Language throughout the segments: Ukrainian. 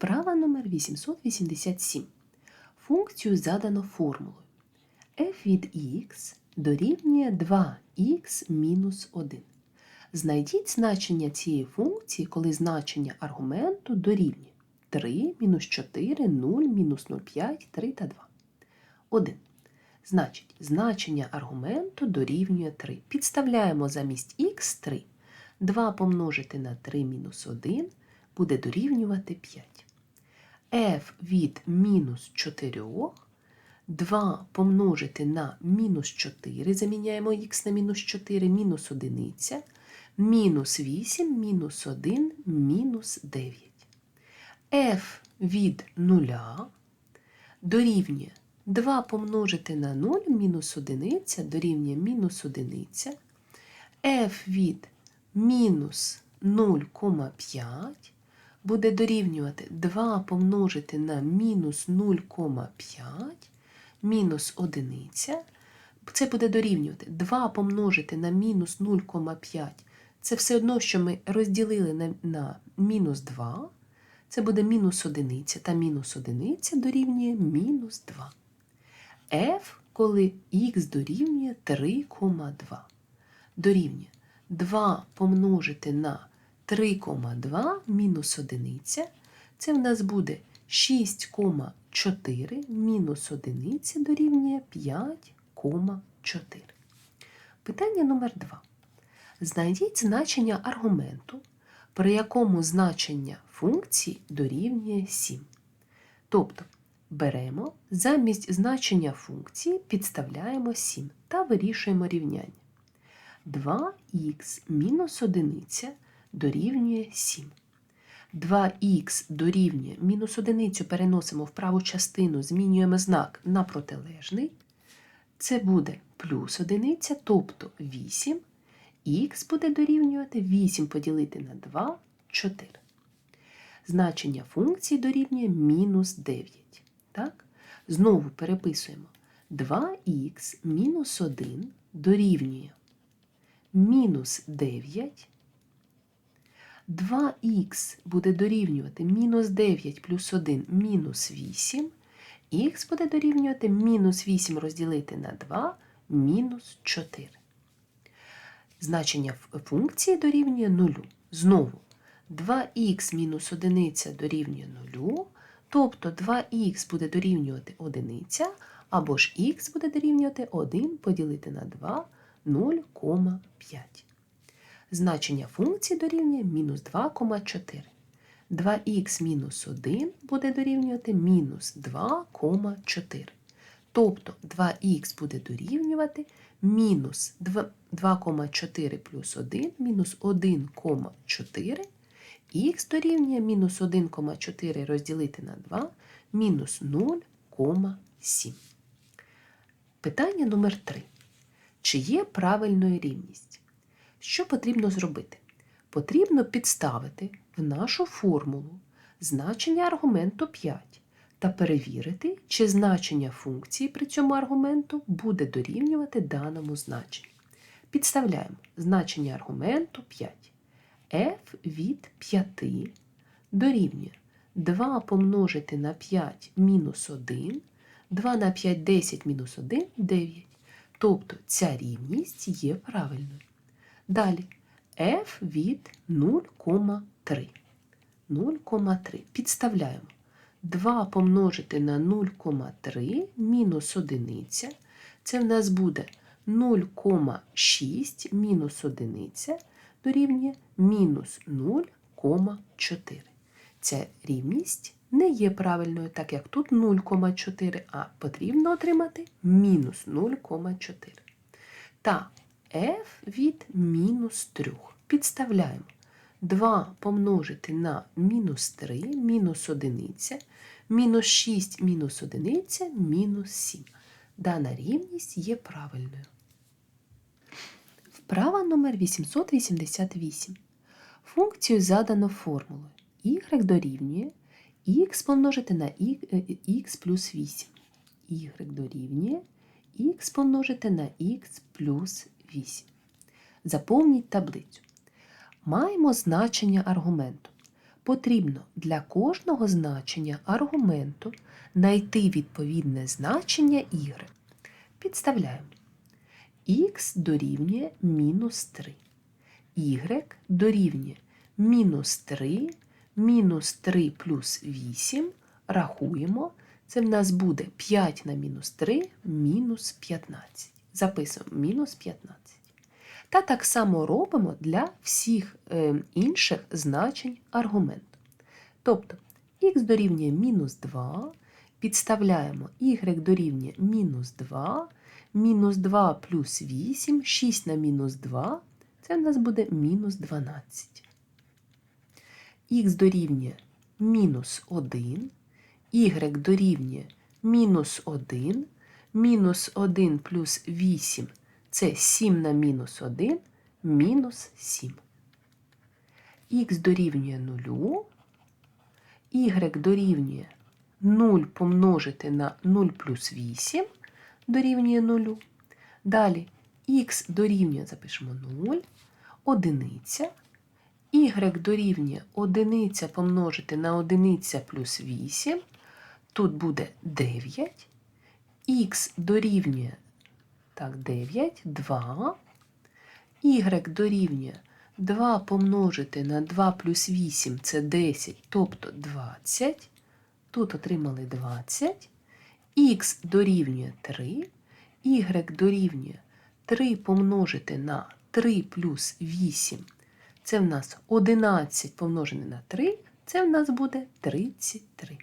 Вправа номер 887. Функцію задано формулою f від x дорівнює 2x мінус 1. Знайдіть значення цієї функції, коли значення аргументу дорівнює 3, мінус 4, 0, мінус 0,5, 3 та 2. 1. Значить, значення аргументу дорівнює 3. Підставляємо замість х 3. 2 помножити на 3 мінус 1 буде дорівнювати 5. F від мінус 4 2 помножити на мінус 4, заміняємо х на мінус 4, мінус 1, мінус 8, мінус 1, мінус 9. f від 0 дорівнює 2 помножити на 0, мінус 1 дорівнює мінус 1. f від мінус 0,5 буде дорівнювати 2 помножити на мінус 0,5 мінус 1. Це буде дорівнювати 2 помножити на мінус 0,5. Це все одно, що ми розділили на, на мінус 2. Це буде мінус 1, та мінус 1 дорівнює мінус 2. f, коли х дорівнює 3,2. Dорівнює 2 помножити на 3,2 мінус 1. Це в нас буде 6,4 мінус 1 дорівнює 5,4. Питання номер 2. Знайдіть значення аргументу, при якому значення функції дорівнює 7. Тобто беремо замість значення функції підставляємо 7 та вирішуємо рівняння. 2х мінус 1 дорівнює 7. 2х дорівнює мінус 1 переносимо в праву частину, змінюємо знак на протилежний. Це буде плюс 1, тобто 8. Х буде дорівнювати 8 поділити на 2 4. Значення функції дорівнює мінус 9. Так? Знову переписуємо 2х мінус 1 дорівнює мінус 9. 2х буде дорівнювати мінус 9 плюс 1 мінус 8. Х буде дорівнювати мінус 8 розділити на 2 мінус 4. Значення функції дорівнює 0. Знову 2х мінус 1 дорівнює 0, тобто 2х буде дорівнювати 1, або ж х буде дорівнювати 1 поділити на 2 0,5. Значення функції дорівнює мінус 2,4. 2х мінус 1 буде дорівнювати мінус 2,4. Тобто 2х буде дорівнювати мінус 2,4 плюс 1 мінус 1,4. Х дорівнює мінус 1,4 розділити на 2 мінус 0,7. Питання номер 3. Чи є правильною рівність? Що потрібно зробити? Потрібно підставити в нашу формулу значення аргументу 5 та перевірити, чи значення функції при цьому аргументу буде дорівнювати даному значенню. Підставляємо значення аргументу 5. f від 5 дорівнює 2 помножити на 5 мінус 1, 2 на 5 10 мінус 1 9. Тобто ця рівність є правильною. Далі f від 0,3. 0,3. Підставляємо. 2 помножити на 0,3 мінус 1. Це в нас буде 0,6 мінус 1 дорівнює мінус 0,4. Ця рівність не є правильною, так як тут 0,4, а потрібно отримати мінус 0,4. Та f від мінус 3. Підставляємо 2 помножити на мінус 3, мінус 1, мінус 6, мінус 1, мінус 7. Дана рівність є правильною. Вправа номер 888. Функцію задано формулою y дорівнює х помножити на х плюс 8. y дорівнює х помножити на х плюс 8. Заповніть таблицю. Маємо значення аргументу. Потрібно для кожного значення аргументу знайти відповідне значення y. Підставляємо. х дорівнює мінус 3. y дорівнює мінус 3, мінус 3 плюс 8. Рахуємо. Це в нас буде 5 на мінус 3, мінус 15. Записуємо мінус 15. Та так само робимо для всіх е, інших значень аргументу. Тобто х дорівнює мінус 2, підставляємо y дорівнює мінус 2, мінус 2 плюс 8, 6 на мінус 2, це в нас буде мінус 12. х дорівнює мінус 1, y дорівнює мінус 1, мінус 1 плюс 8 це 7 на мінус 1, мінус 7. Х дорівнює 0, y дорівнює 0 помножити на 0 плюс 8 дорівнює 0. Далі х дорівнює, запишемо 0, одиниця, y дорівнює 1 помножити на 1 плюс 8, тут буде 9, х дорівнює так, 9, 2. Y дорівнює 2 помножити на 2 плюс 8 це 10, тобто 20. Тут отримали 20. Х дорівнює 3. Y дорівнює 3 помножити на 3 плюс 8. Це в нас 11 помножене на 3. Це в нас буде 33.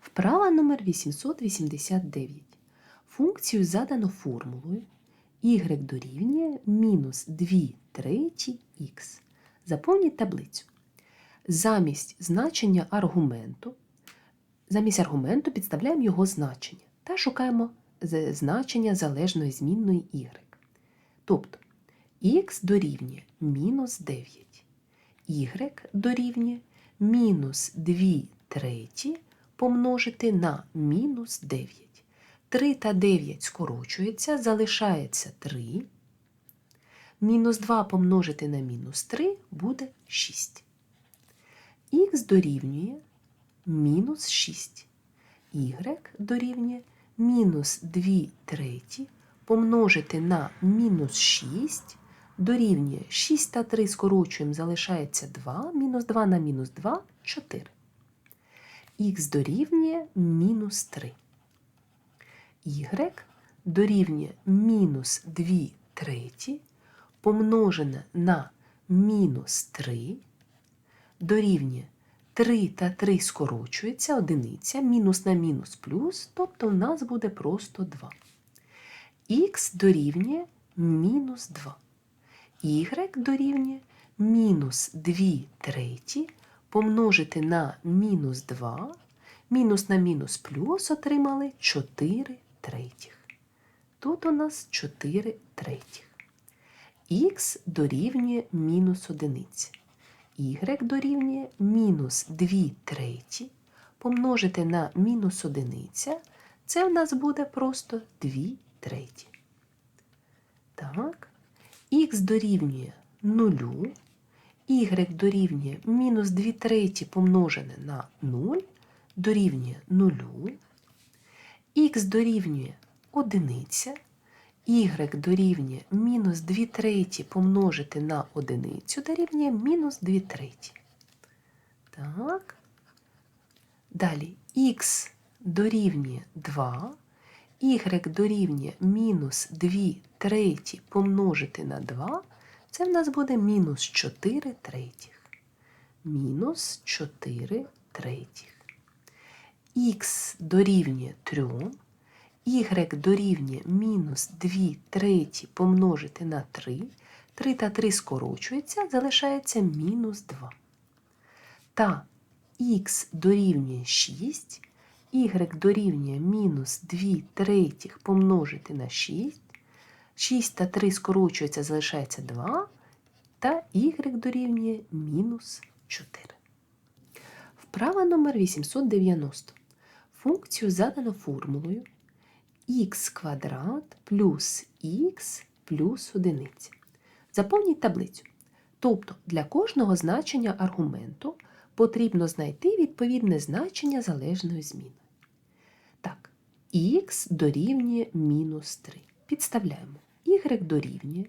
Вправа номер 889. Функцію задано формулою y дорівнює мінус 2 треті х. Заповніть таблицю. Замість значення аргументу, замість аргументу підставляємо його значення та шукаємо значення залежної змінної y. Тобто х дорівнює мінус 9, y дорівнює мінус 2 треті помножити на мінус 9. 3 та 9 скорочується, залишається 3. Мінус 2 помножити на мінус 3 буде 6. Х дорівнює мінус 6. Y дорівнює мінус 2 треті помножити на мінус 6 дорівнює 6 та 3 скорочуємо, залишається 2, мінус 2 на мінус 2 4. Х дорівнює мінус 3 y дорівнює мінус 2 треті помножене на мінус 3 дорівнює 3 та 3 скорочується одиниця, мінус на мінус плюс, тобто в нас буде просто 2. Х дорівнює мінус 2. Y дорівнює мінус 2 треті помножити на мінус 2, мінус на мінус плюс отримали 4 третіх. Тут у нас 4 третіх. Х дорівнює мінус одиниці. Y дорівнює мінус 2 треті. Помножити на мінус одиниця. Це в нас буде просто 2 треті. Так. Х дорівнює 0. Y дорівнює мінус 2 треті помножене на 0 дорівнює 0 х дорівнює одиниця, y дорівнює мінус 2 треті помножити на одиницю дорівнює мінус 2 треті. Так. Далі х дорівнює 2, y дорівнює мінус 2 треті помножити на 2, це в нас буде мінус 4 третіх. Мінус 4 третіх х дорівнює 3, y дорівнює мінус 2 треті помножити на 3, 3 та 3 скорочується, залишається мінус 2. Та х дорівнює 6, y дорівнює мінус 2 третіх помножити на 6, 6 та 3 скорочується, залишається 2, та y дорівнює мінус 4. Вправа номер 890. Функцію задано формулою х квадрат плюс х плюс 1. Заповніть таблицю. Тобто для кожного значення аргументу потрібно знайти відповідне значення залежної зміни. Так, х дорівнює мінус 3. Підставляємо. y дорівнює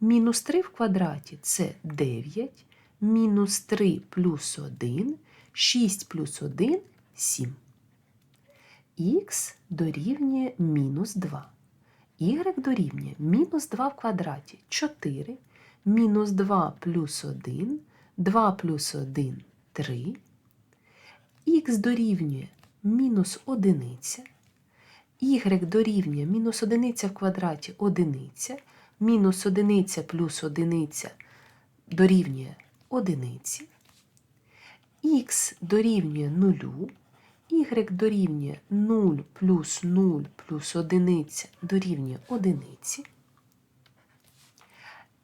мінус 3 в квадраті це 9, мінус 3 плюс 1, 6 плюс 1 7. Х дорівнює мінус 2. y дорівнює мінус 2 в квадраті 4, мінус 2 плюс 1, 2 плюс 1 3. х дорівнює мінус 1, y дорівнює мінус 1 в квадраті 1, мінус 1 плюс 1 дорівнює 1, х дорівнює 0, y дорівнює 0 плюс 0 плюс 1 дорівнює 1,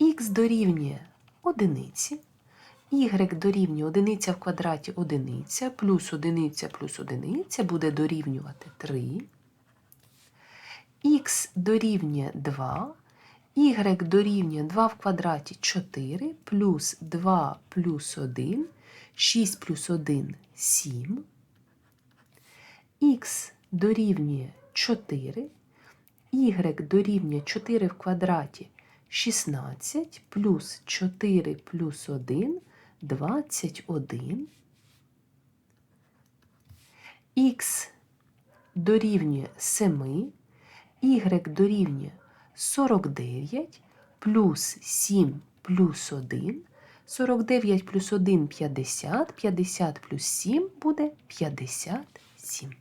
х дорівнює 1, y дорівнює 1 в квадраті 1, плюс 1 плюс 1 буде дорівнювати 3, х дорівнює 2, y дорівнює 2 в квадраті 4, плюс 2 плюс 1, 6 плюс 1 – 7, х дорівнює 4, y дорівнює 4 в квадраті 16, плюс 4 плюс 1 – 21, х дорівнює 7, y дорівнює 49, плюс 7 плюс 1, 49 плюс 1 – 50, 50 плюс 7 буде 57.